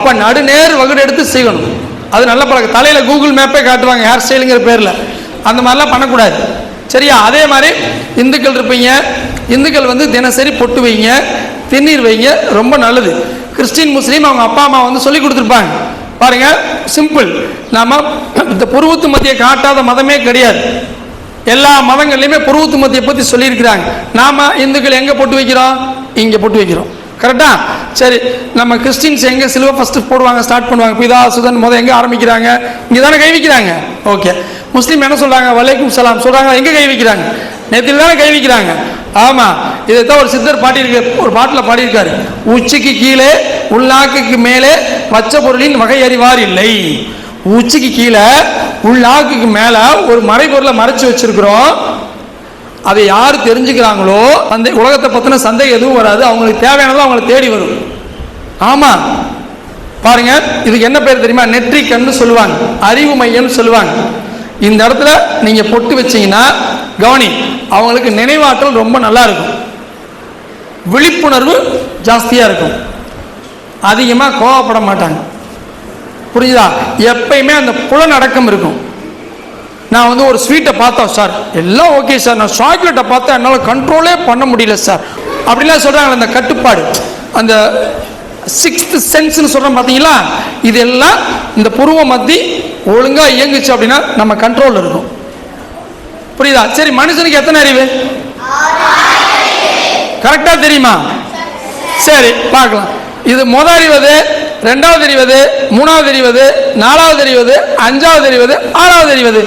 அப்போ நடுநேர் வகுடு எடுத்து செய்யணும். அது நல்ல பழக்கம். தலையில் கூகுள் மேப்பே காட்டுவாங்க ஹேர் ஸ்டைலுங்கிற பேரில். அந்த மாதிரிலாம் பண்ணக்கூடாது. சரியா? அதே மாதிரி இந்துக்கள் இருப்பீங்க. இந்துக்கள் வந்து தினசரி பொட்டு வைங்க திண்ணீர் வைங்க ரொம்ப நல்லது. கிறிஸ்டின் முஸ்லீம் அவங்க அப்பா அம்மா வந்து சொல்லி கொடுத்துருப்பாங்க. பாருங்க சிம்பிள் நாம இந்த புருவத்து மத்திய காட்டாத மதமே கிடையாது. எல்லா மதங்கள்லையுமே புருவத்து மத்தியை பற்றி சொல்லியிருக்கிறாங்க. நாம இந்துக்கள் எங்கே பொட்டு வைக்கிறோம்? இங்கே பொட்டு வைக்கிறோம். கரெக்டா சரி நம்ம கிறிஸ்டின்ஸ் எங்கே சிலுவை ஃபஸ்ட்டு போடுவாங்க ஸ்டார்ட் பண்ணுவாங்க? பிதா சுதன் முத எங்கே ஆரம்பிக்கிறாங்க? இங்கே தானே கை வைக்கிறாங்க. ஓகே முஸ்லீம் என்ன சொல்கிறாங்க வலைக்கும் சலாம். சொல்கிறாங்க எங்கே கை வைக்கிறாங்க? நேற்றில் தானே கை வைக்கிறாங்க. ஆமாம் இதைத்தான் ஒரு சித்தர் பாடியிருக்கு ஒரு பாட்டில் பாடியிருக்காரு. உச்சிக்கு கீழே உள்நாக்குக்கு மேலே வச்ச பொருளின் வகை அறிவார் இல்லை. உச்சிக்கு கீழே உள்நாக்குக்கு மேலே ஒரு மறைபொருளை மறைச்சு வச்சிருக்கிறோம். அதை யார் தெரிஞ்சுக்கிறாங்களோ அந்த உலகத்தை பற்றின சந்தேகம் எதுவும் வராது. அவங்களுக்கு தேவையானது அவங்களை தேடி வரும். ஆமாம் பாருங்க இதுக்கு என்ன பேர் தெரியுமா? நெற்றி கண்ணு சொல்லுவாங்க. அறிவு மையம்னு சொல்லுவாங்க. இந்த இடத்துல நீங்க பொட்டு வச்சீங்கன்னா கவனி அவங்களுக்கு நினைவாற்றல் ரொம்ப நல்லா இருக்கும். விழிப்புணர்வு ஜாஸ்தியா இருக்கும். அதிகமாக கோவப்பட மாட்டாங்க. புரிஞ்சுதா? எப்பயுமே அந்த புலனடக்கம் இருக்கும். நான் வந்து ஒரு ஸ்வீட்டை பார்த்தோம் சார் எல்லாம் ஓகே சார் நான் சாக்லேட்டை பார்த்தா என்னால் கண்ட்ரோலே பண்ண முடியல சார் அப்படிலாம் சொல்கிறாங்களே அந்த கட்டுப்பாடு. அந்த சிக்ஸ்த் சென்ஸ்னு சொல்கிறோம் பார்த்தீங்களா? இதெல்லாம் இந்த புருவ மத்தி ஒழுங்காக இயங்குச்சு அப்படின்னா நம்ம கண்ட்ரோலில் இருக்கும். புரியுதா? சரி மனுஷனுக்கு எத்தனை அறிவு? கரெக்டாக தெரியுமா? சரி பார்க்கலாம். இது முத அறிவது ரெண்டாவது அறிவது மூணாவது அறிவது நாலாவது அறிவது அஞ்சாவது அறிவது ஆறாவது அறிவது.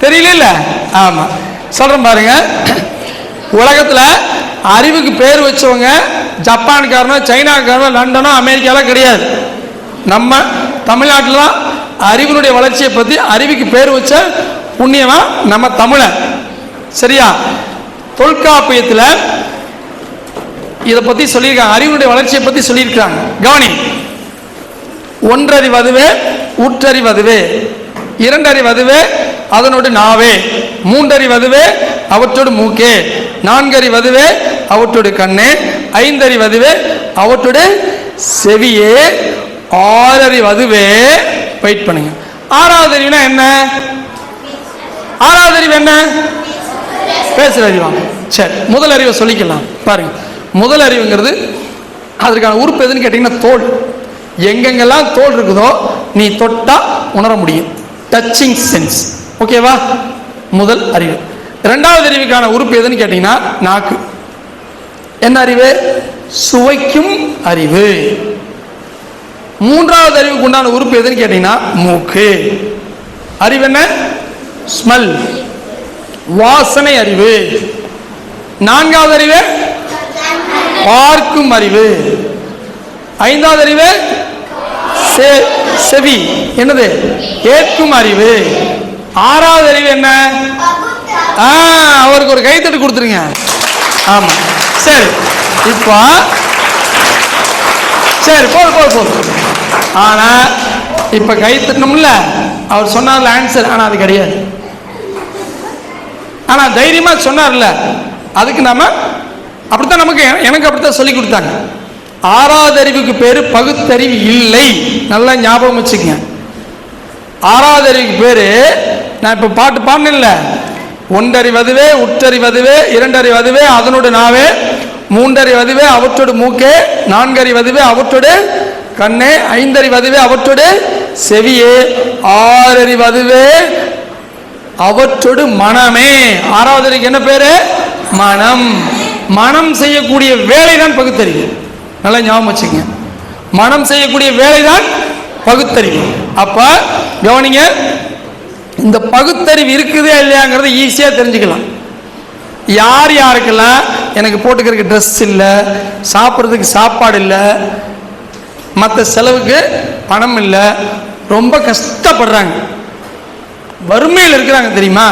தெரியல ஆமா. சொல்றேன் பாருங்க. உலகத்துல அறிவுக்கு பேர் வச்சவங்க ஜப்பான்காரனோ சைனாக்காரனோ லண்டனோ அமெரிக்காலாம் கிடையாது. நம்ம தமிழ்நாட்டில் தான் அறிவினுடைய வளர்ச்சியை பற்றி அறிவுக்கு பேர் வச்ச புண்ணியமா நம்ம தமிழன் சரியா? தொல்காப்பியத்தில் இதை பற்றி சொல்லியிருக்காங்க. அறிவினுடைய வளர்ச்சியை பற்றி சொல்லியிருக்காங்க கவனி. ஒன்றறிவதுவே உற்றறிவதுவே இரண்டறிவதுவே அதனோடு நாவே. மூன்றறிவதுவே அவற்றோடு மூக்கே. நான்கறிவதுவே அவற்றோடு கண்ணே. ஐந்தறிவதுவே அவற்றோடு செவியே. ஆறறிவதுவே வெயிட் பண்ணுங்க. ஆறாவது அறிவுனா என்ன? ஆறாவது அறிவு என்ன? பேசுகிற அறிவா? சரி முதல் அறிவை சொல்லிக்கலாம். பாருங்க. முதல் அறிவுங்கிறது அதற்கான உறுப்பு எதுன்னு கேட்டிங்கன்னா தோல். எங்கெங்கெல்லாம் தோல் இருக்குதோ நீ தொட்டா உணர முடியும். டச்சிங் சென்ஸ் ஓகேவா? முதல் அறிவு. ரெண்டாவது அறிவுக்கான உறுப்பு எதுன்னு கேட்டிங்கன்னா நாக்கு. என்ன அறிவு? சுவைக்கும் அறிவு. மூன்றாவது அறிவுக்கு உண்டான உறுப்பு எதுன்னு கேட்டிங்கன்னா மூக்கு. அறிவு என்ன? ஸ்மெல். வாசனை அறிவு. நான்காவது அறிவு? பார்க்கும் அறிவு. ஐந்தாவது அறிவு? செ- செவி. என்னது? ஏற்கும் அறிவு. ஆறாவது அறிவு என்ன? ஆ அவருக்கு ஒரு கைத்தட்டு கொடுத்துருங்க. ஆமா. சரி. இப்போ சரி போதும் போதும் போதும் ஆனா இப்ப கை தட்டணும்ல அவர் சொன்னார்ல ஆன்சர் ஆனா அது கிடையாது. ஆனா தைரியமா சொன்னார்ல. அதுக்கு நாம அப்படித்தான் நமக்கு எனக்கு அப்படித்தான் சொல்லி கொடுத்தாங்க. ஆறாவது அறிவுக்கு பேர் பகுத்தறிவு இல்லை. நல்லா ஞாபகம் வச்சுக்கங்க. ஆறாவது அறிவுக்கு பேரு நான் இப்போ பாட்டு பாடினேன்ல ஒன்றறிவதுவே உற்றறிவதுவே இரண்டறிவதுவே அதனோடு நாவே மூன்றறிவதுவே அவற்றோடு மூக்கே நான்கறிவதுவே அவற்றோடு கண்ணே ஐந்தறிவதுவே அவற்றோடு செவியே ஆறறிவதுவே அவற்றோடு மனமே. ஆறாவது என்ன பேரு? மனம். மனம் செய்யக்கூடிய வேலை தான் பகுத்தறிவு. நல்லா ஞாபகம் வச்சுங்க மனம் செய்யக்கூடிய வேலை தான் பகுத்தறிவு. அப்ப கவனிங்க இந்த பகுத்தறிவு இருக்குதே இல்லையாங்கிறத ஈஸியாக தெரிஞ்சுக்கலாம். யார் யாருக்கெல்லாம் எனக்கு போட்டுக்கிறதுக்கு ட்ரெஸ் இல்லை சாப்பிட்றதுக்கு சாப்பாடு இல்லை மற்ற செலவுக்கு பணம் இல்லை ரொம்ப கஷ்டப்படுறாங்க. வறுமையில் இருக்கிறாங்க தெரியுமா?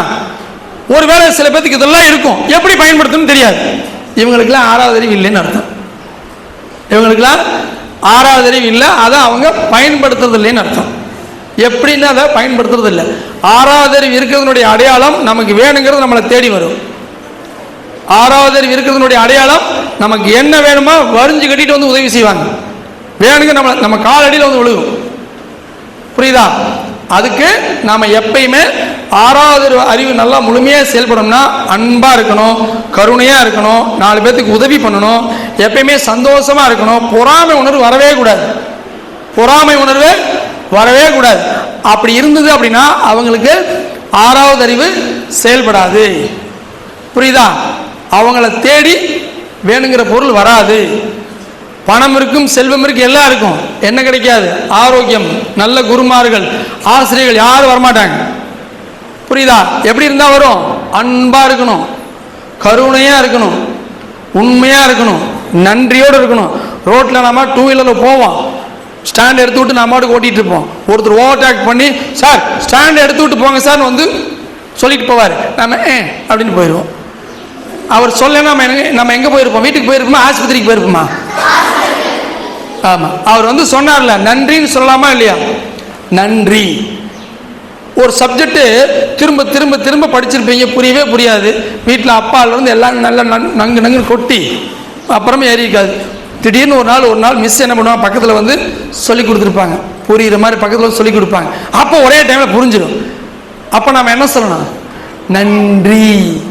ஒருவேளை சில பேத்துக்கு இதெல்லாம் இருக்கும். எப்படி பயன்படுத்தணும்னு தெரியாது. இவங்களுக்கெல்லாம் ஆறாவது அறிவு இல்லைன்னு அர்த்தம். இவங்களுக்கெல்லாம் ஆறாவது அறிவு இல்லை அதை அவங்க பயன்படுத்துறது இல்லைன்னு அர்த்தம். எப்படின்னு அதை பயன்படுத்துறது இல்லை ஆறாவது அறிவு இருக்கிறதுனுடைய அடையாளம் நமக்கு வேணுங்கிறது நம்மளை தேடி வரும். ஆறாவது அறிவு இருக்கிறதுனுடைய அடையாளம் நமக்கு என்ன வேணுமோ வரிஞ்சு கட்டிட்டு வந்து உதவி செய்வாங்க. வேணுங்க நம்ம நம்ம காலடியில் வந்து விழுகும். புரியுதா? அதுக்கு நாம் எப்பயுமே ஆறாவது அறிவு- நல்லா முழுமையாக செயல்படணும்னா அன்பாக இருக்கணும் கருணையாக இருக்கணும் நாலு பேர்த்துக்கு உதவி பண்ணணும் எப்பயுமே சந்தோஷமாக இருக்கணும் பொறாமை உணர்வு வரவே கூடாது. பொறாமை உணர்வு வரவே கூடாது. அப்படி இருந்தது அப்படின்னா அவங்களுக்கு ஆறாவது அறிவு செயல்படாது. புரியுதா? அவங்கள தேடி வேணுங்கிற பொருள் வராது. பணம் இருக்கும் செல்வம் இருக்கு எல்லாம் இருக்கும். என்ன கிடைக்காது? ஆரோக்கியம் நல்ல குருமார்கள் ஆசிரியர்கள் யாரும் வரமாட்டாங்க. புரியுதா? எப்படி இருந்தால் வரும்? அன்பாக இருக்கணும். கருணையாக இருக்கணும். உண்மையாக இருக்கணும். நன்றியோடு இருக்கணும். ரோட்டில் நாம டூ வீலரில் போவோம். ஸ்டாண்ட் எடுத்து விட்டு நம்ம ஓட்டிட்டு இருப்போம். ஒருத்தர் ஓவர்டேக் பண்ணி சார் ஸ்டாண்ட் எடுத்து விட்டு போங்க சார் வந்து சொல்லிட்டு போவார். நம்ம ஏ அப்படின்னு போயிடுவோம் அவர் சொல்ல நம்ம நம்ம எங்கே போயிருப்போம்? வீட்டுக்கு போயிருப்போமா? ஆஸ்பத்திரிக்கு போயிருப்போமா? ஆமாம் அவர் வந்து சொன்னார்ல நன்றின்னு சொல்லலாமா இல்லையா? நன்றி. ஒரு சப்ஜெக்ட்டு திரும்ப திரும்ப திரும்ப படிச்சிருப்பீங்க. புரியவே புரியாது. வீட்டில் அப்பாலேருந்து எல்லாம் நல்லா நங்கு நங்கு நங்குன்னு கொட்டி அப்புறமே ஏறி இருக்காது திடீர்னு ஒரு நாள் ஒரு நாள் மிஸ் என்ன பண்ணுவாங்க பக்கத்தில் வந்து சொல்லி கொடுத்துருப்பாங்க. புரியுற மாதிரி பக்கத்தில் வந்து சொல்லி கொடுப்பாங்க. அப்போ ஒரே டைமில் புரிஞ்சிடும். அப்போ நம்ம என்ன சொல்லணும்? நன்றி.